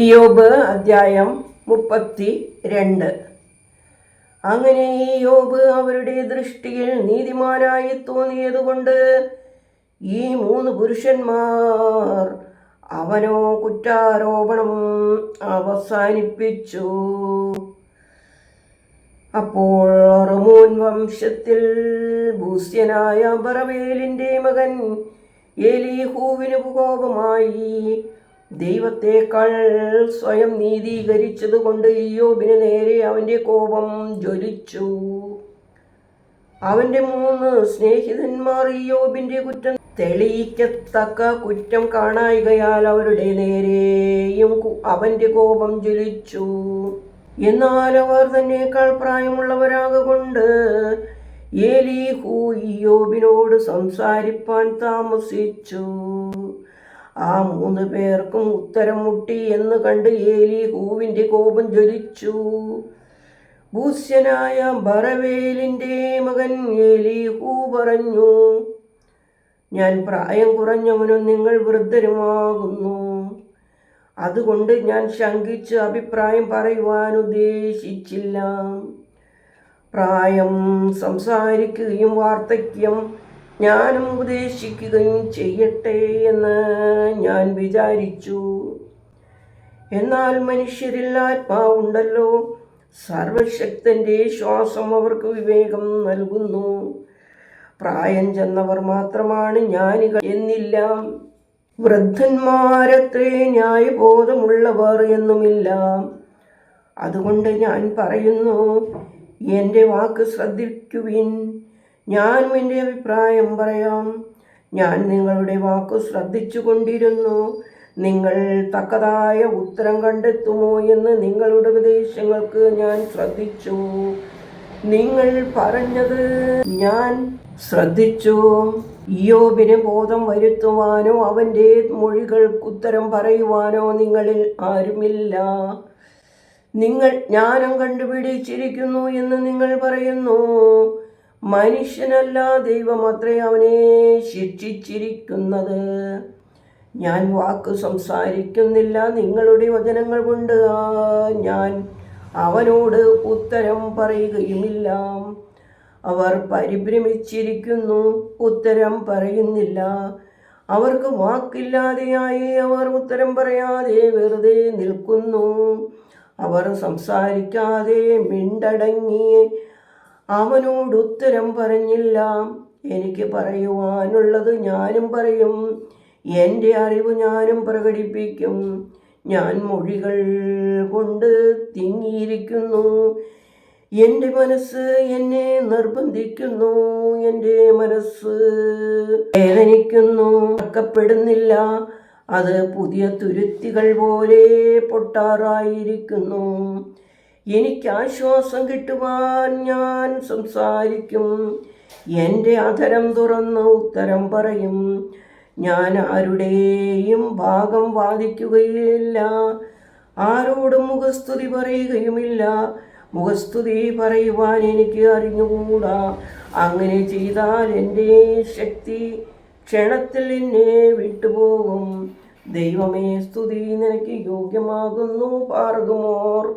ഇയോബ് അധ്യായം മുപ്പത്തി രണ്ട് അങ്ങനെ ഈ യോബ് അവരുടെ ദൃഷ്ടിയിൽ നീതിമാനായി തോന്നിയതുകൊണ്ട് ഈ മൂന്ന് പുരുഷന്മാർ അവനോ കുറ്റാരോപണം അവസാനിപ്പിച്ചു. അപ്പോൾ റമൂൻ വംശത്തിൽ ഭൂസ്യനായ ബറവേലിന്റെ മകൻ എലിഹൂവിന് കോപമായി ദൈവത്തേക്കാൾ സ്വയം നീതീകരിച്ചതുകൊണ്ട് ഇയോബിന് നേരെ അവന്റെ കോപം ജ്വലിച്ചു. അവന്റെ മൂന്ന് സ്നേഹിതന്മാർ അയ്യോബിന്റെ കുറ്റം തെളിയിക്കത്തക്ക കുറ്റം കാണായികയാൽ അവരുടെ നേരെയും അവന്റെ കോപം ജ്വലിച്ചു. എന്നാൽ അവർ തന്നെക്കാൾ പ്രായമുള്ളവരാകൊണ്ട് ഏലീഹു ഇയോബിനോട് സംസാരിപ്പാൻ താമസിച്ചു. ആ മൂന്ന് പേർക്കും ഉത്തരം മുട്ടി എന്ന് കണ്ട് ഏലി ഹൂവിന്റെ കോപം ജ്വലിച്ചു. ഭൂസ്യനായ ഭരവേലിന്റെ മകൻ ഏലി ഹൂ പറഞ്ഞു ഞാൻ പ്രായം കുറഞ്ഞവനും നിങ്ങൾ വൃദ്ധരുമാകുന്നു. അതുകൊണ്ട് ഞാൻ ശങ്കിച്ച് അഭിപ്രായം പറയുവാൻ ഉദ്ദേശിച്ചില്ല. പ്രായം സംസാരിക്കുകയും വാർദ്ധക്യം ജ്ഞാനം ഉപദേശിക്കുകയും ചെയ്യട്ടെ എന്ന് ഞാൻ വിചാരിച്ചു. എന്നാൽ മനുഷ്യരിൽ ആത്മാവുണ്ടല്ലോ. സർവശക്തന്റെ ശ്വാസം അവർക്ക് വിവേകം നൽകുന്നു. പ്രായം ചെന്നവർ മാത്രമാണ് ജ്ഞാനികൾ എന്നില്ല. വൃദ്ധന്മാരത്രേ ന്യായബോധമുള്ളവർ എന്നുമില്ല. അതുകൊണ്ട് ഞാൻ പറയുന്നു എന്റെ വാക്ക് ശ്രദ്ധിക്കുവിൻ. ഞാനും എന്റെ അഭിപ്രായം പറയാം. ഞാൻ നിങ്ങളുടെ വാക്കു ശ്രദ്ധിച്ചു കൊണ്ടിരുന്നു നിങ്ങൾ തക്കതായ ഉത്തരം കണ്ടെത്തുമോ എന്ന് നിങ്ങളുടെ ഉപദേശങ്ങൾക്ക് ഞാൻ ശ്രദ്ധിച്ചു. നിങ്ങൾ പറഞ്ഞത് ഞാൻ ശ്രദ്ധിച്ചു. ഇയോബിന് ബോധം വരുത്തുവാനോ അവന്റെ മൊഴികൾക്ക് ഉത്തരം പറയുവാനോ നിങ്ങളിൽ ആരുമില്ല. നിങ്ങൾ ജ്ഞാനം കണ്ടുപിടിച്ചിരിക്കുന്നു എന്ന് നിങ്ങൾ പറയുന്നു. മനുഷ്യനല്ല ദൈവമത്രേ അവനെ ശിക്ഷിച്ചിരിക്കുന്നത്. ഞാൻ വാക്ക് സംസാരിക്കുന്നില്ല നിങ്ങളുടെ വചനങ്ങൾ കൊണ്ട്. ഞാൻ അവനോട് ഉത്തരം പറയുകയുമില്ല. അവർ പരിഭ്രമിച്ചിരിക്കുന്നു ഉത്തരം പറയുന്നില്ല. അവർക്ക് വാക്കില്ലാതെയായി അവർ ഉത്തരം പറയാതെ വെറുതെ നിൽക്കുന്നു. അവർ സംസാരിക്കാതെ മിണ്ടടങ്ങി അവനോട് ഉത്തരം പറഞ്ഞില്ല. എനിക്ക് പറയുവാനുള്ളത് ഞാനും പറയും. എന്റെ അറിവ് ഞാനും പ്രകടിപ്പിക്കും. ഞാൻ മൊഴികൾ കൊണ്ട് തിങ്ങിയിരിക്കുന്നു. എന്റെ മനസ്സ് എന്നെ നിർബന്ധിക്കുന്നു. എന്റെ മനസ്സ് വേദനിക്കുന്നു. അക്കപ്പെടുന്നില്ല അത് പുതിയ തുരുത്തികൾ പോലെ പൊട്ടാറായിരിക്കുന്നു. എനിക്ക് ആശ്വാസം കിട്ടുവാൻ ഞാൻ സംസാരിക്കും. എന്റെ അധരം തുറന്ന് ഉത്തരം പറയും. ഞാൻ ആരുടെയും ഭാഗം വാദിക്കുകയില്ല. ആരോടും മുഖസ്തുതി പറയുകയുമില്ല. മുഖസ്തുതി പറയുവാൻ എനിക്ക് അറിഞ്ഞുകൂടാ. അങ്ങനെ ചെയ്താൽ എന്റെ ശക്തി ക്ഷണത്തിൽ എന്നെ വിട്ടുപോകും. ദൈവമേ സ്തുതി നിനക്ക് യോഗ്യമാകുന്നു പാർഗുമോർ.